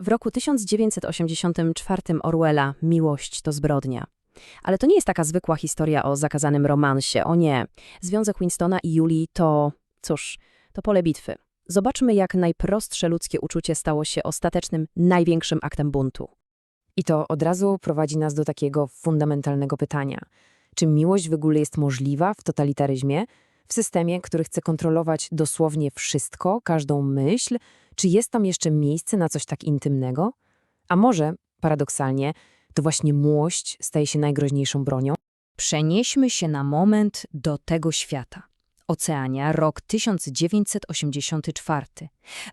W roku 1984 Orwella Miłość to zbrodnia. Ale to nie jest taka zwykła historia o zakazanym romansie, o nie. Związek Winstona i Julii to, cóż, to pole bitwy. Zobaczmy, jak najprostsze ludzkie uczucie stało się ostatecznym, największym aktem buntu. I to od razu prowadzi nas do takiego fundamentalnego pytania. Czy miłość w ogóle jest możliwa w totalitaryzmie? W systemie, który chce kontrolować dosłownie wszystko, każdą myśl? Czy jest tam jeszcze miejsce na coś tak intymnego? A może, paradoksalnie, to właśnie miłość staje się najgroźniejszą bronią? Przenieśmy się na moment do tego świata. Oceania, rok 1984.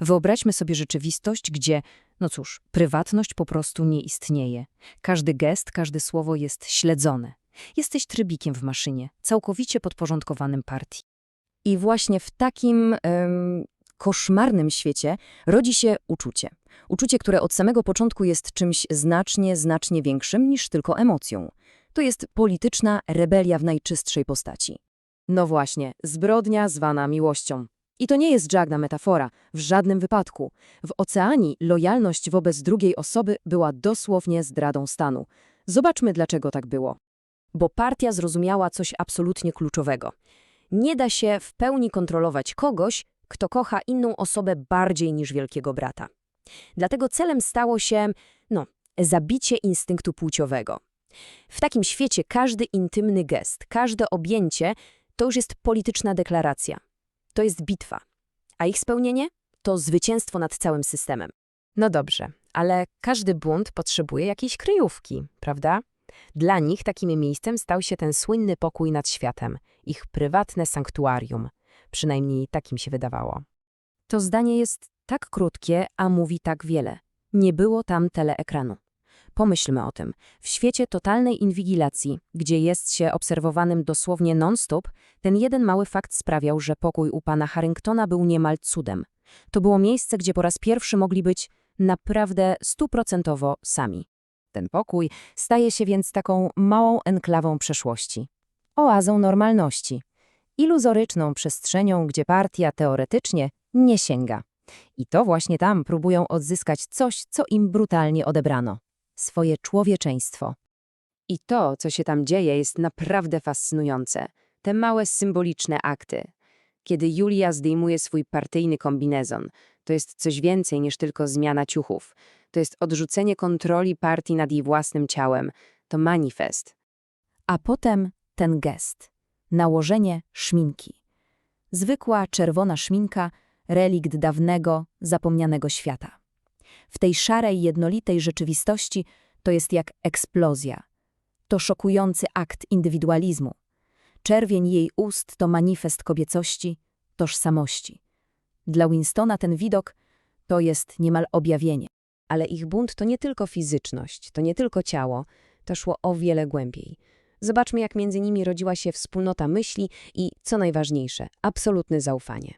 Wyobraźmy sobie rzeczywistość, gdzie, no cóż, prywatność po prostu nie istnieje. Każdy gest, każde słowo jest śledzone. Jesteś trybikiem w maszynie, całkowicie podporządkowanym partii. I właśnie w takim em, koszmarnym świecie rodzi się uczucie. Uczucie, które od samego początku jest czymś znacznie, znacznie większym niż tylko emocją. To jest polityczna rebelia w najczystszej postaci. No właśnie, zbrodnia zwana miłością. I to nie jest żadna metafora, w żadnym wypadku. W oceanii lojalność wobec drugiej osoby była dosłownie zdradą stanu. Zobaczmy, dlaczego tak było. Bo partia zrozumiała coś absolutnie kluczowego. Nie da się w pełni kontrolować kogoś, kto kocha inną osobę bardziej niż wielkiego brata. Dlatego celem stało się, no, zabicie instynktu płciowego. W takim świecie każdy intymny gest, każde objęcie to już jest polityczna deklaracja. To jest bitwa. A ich spełnienie to zwycięstwo nad całym systemem. No dobrze, ale każdy bunt potrzebuje jakiejś kryjówki, prawda? Dla nich takim miejscem stał się ten słynny pokój nad światem, ich prywatne sanktuarium. Przynajmniej takim się wydawało. To zdanie jest tak krótkie, a mówi tak wiele. Nie było tam teleekranu. Pomyślmy o tym. W świecie totalnej inwigilacji, gdzie jest się obserwowanym dosłownie non-stop, ten jeden mały fakt sprawiał, że pokój u pana Harringtona był niemal cudem. To było miejsce, gdzie po raz pierwszy mogli być naprawdę stuprocentowo sami. Ten pokój staje się więc taką małą enklawą przeszłości. Oazą normalności. Iluzoryczną przestrzenią, gdzie partia teoretycznie nie sięga. I to właśnie tam próbują odzyskać coś, co im brutalnie odebrano. Swoje człowieczeństwo. I to, co się tam dzieje, jest naprawdę fascynujące. Te małe symboliczne akty. Kiedy Julia zdejmuje swój partyjny kombinezon, to jest coś więcej niż tylko zmiana ciuchów. To jest odrzucenie kontroli partii nad jej własnym ciałem. To manifest. A potem ten gest. Nałożenie szminki. Zwykła czerwona szminka, relikt dawnego, zapomnianego świata. W tej szarej, jednolitej rzeczywistości to jest jak eksplozja. To szokujący akt indywidualizmu. Czerwień jej ust to manifest kobiecości, tożsamości. Dla Winstona ten widok to jest niemal objawienie. Ale ich bunt to nie tylko fizyczność, to nie tylko ciało, to szło o wiele głębiej. Zobaczmy, jak między nimi rodziła się wspólnota myśli i, co najważniejsze, absolutne zaufanie.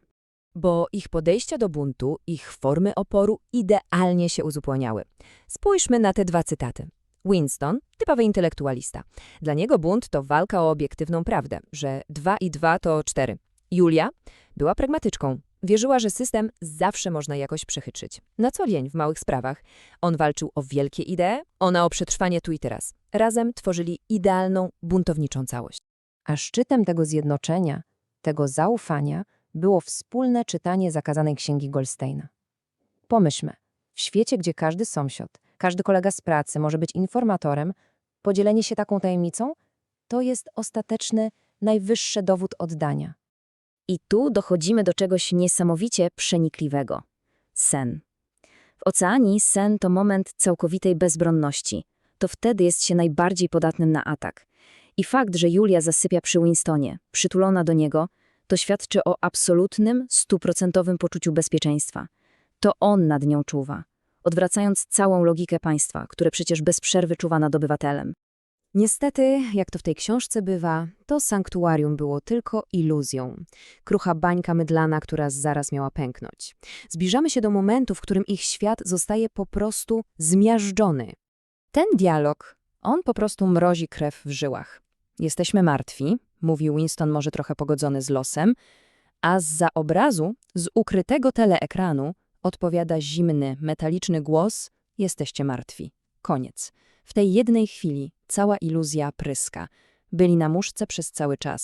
Bo ich podejścia do buntu, ich formy oporu idealnie się uzupełniały. Spójrzmy na te dwa cytaty. Winston, typowy intelektualista. Dla niego bunt to walka o obiektywną prawdę, że dwa i dwa to cztery. Julia była pragmatyczką. Wierzyła, że system zawsze można jakoś przechytrzyć. Na co dzień w małych sprawach. On walczył o wielkie idee, ona o przetrwanie tu i teraz. Razem tworzyli idealną, buntowniczą całość. A szczytem tego zjednoczenia, tego zaufania, było wspólne czytanie zakazanej księgi Goldsteina. Pomyślmy, w świecie, gdzie każdy sąsiad, każdy kolega z pracy może być informatorem, podzielenie się taką tajemnicą to jest ostateczny, najwyższy dowód oddania. I tu dochodzimy do czegoś niesamowicie przenikliwego. Sen. W oceanii sen to moment całkowitej bezbronności. To wtedy jest się najbardziej podatnym na atak. I fakt, że Julia zasypia przy Winstonie, przytulona do niego, to świadczy o absolutnym, stuprocentowym poczuciu bezpieczeństwa. To on nad nią czuwa, odwracając całą logikę państwa, które przecież bez przerwy czuwa nad obywatelem. Niestety, jak to w tej książce bywa, to sanktuarium było tylko iluzją. Krucha bańka mydlana, która zaraz miała pęknąć. Zbliżamy się do momentu, w którym ich świat zostaje po prostu zmiażdżony. Ten dialog, on po prostu mrozi krew w żyłach. Jesteśmy martwi, mówił Winston może trochę pogodzony z losem, a z za obrazu, z ukrytego teleekranu, Odpowiada zimny, metaliczny głos, jesteście martwi. Koniec. W tej jednej chwili cała iluzja pryska. Byli na muszce przez cały czas.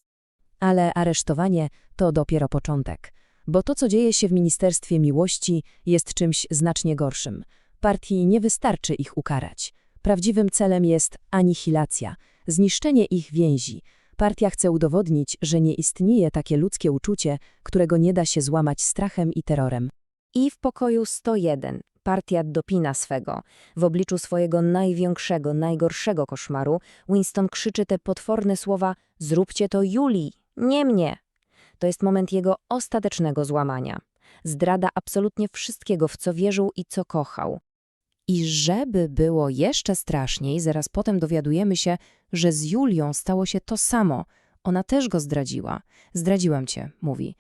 Ale aresztowanie to dopiero początek, bo to, co dzieje się w Ministerstwie Miłości, jest czymś znacznie gorszym. Partii nie wystarczy ich ukarać. Prawdziwym celem jest anihilacja, zniszczenie ich więzi. Partia chce udowodnić, że nie istnieje takie ludzkie uczucie, którego nie da się złamać strachem i terrorem. I w pokoju 101 partia dopina swego. W obliczu swojego największego, najgorszego koszmaru Winston krzyczy te potworne słowa zróbcie to Julii, nie mnie. To jest moment jego ostatecznego złamania. Zdrada absolutnie wszystkiego, w co wierzył i co kochał. I żeby było jeszcze straszniej, zaraz potem dowiadujemy się, że z Julią stało się to samo. Ona też go zdradziła. Zdradziłam cię, mówi.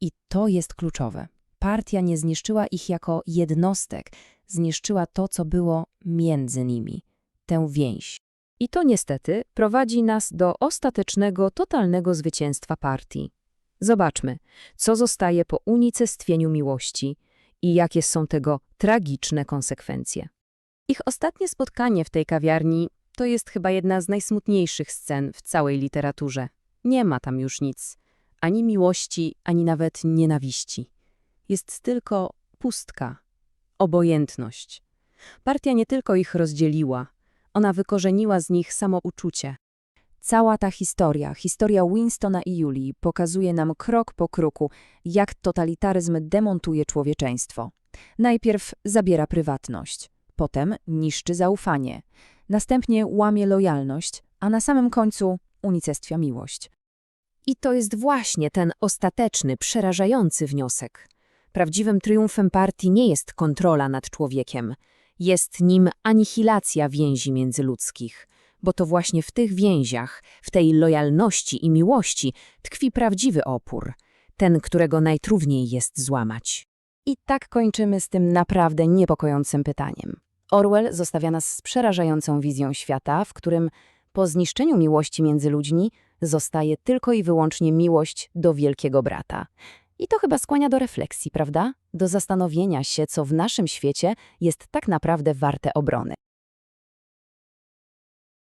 I to jest kluczowe. Partia nie zniszczyła ich jako jednostek, zniszczyła to, co było między nimi, tę więź. I to niestety prowadzi nas do ostatecznego, totalnego zwycięstwa partii. Zobaczmy, co zostaje po unicestwieniu miłości i jakie są tego tragiczne konsekwencje. Ich ostatnie spotkanie w tej kawiarni to jest chyba jedna z najsmutniejszych scen w całej literaturze. Nie ma tam już nic, ani miłości, ani nawet nienawiści. Jest tylko pustka, obojętność. Partia nie tylko ich rozdzieliła, ona wykorzeniła z nich samouczucie. Cała ta historia, historia Winstona i Julii, pokazuje nam krok po kroku, jak totalitaryzm demontuje człowieczeństwo. Najpierw zabiera prywatność, potem niszczy zaufanie, następnie łamie lojalność, a na samym końcu unicestwia miłość. I to jest właśnie ten ostateczny, przerażający wniosek. Prawdziwym triumfem partii nie jest kontrola nad człowiekiem, jest nim anihilacja więzi międzyludzkich, bo to właśnie w tych więziach, w tej lojalności i miłości tkwi prawdziwy opór, ten, którego najtrudniej jest złamać. I tak kończymy z tym naprawdę niepokojącym pytaniem. Orwell zostawia nas z przerażającą wizją świata, w którym po zniszczeniu miłości między ludźmi zostaje tylko i wyłącznie miłość do wielkiego brata. I to chyba skłania do refleksji, prawda? Do zastanowienia się, co w naszym świecie jest tak naprawdę warte obrony.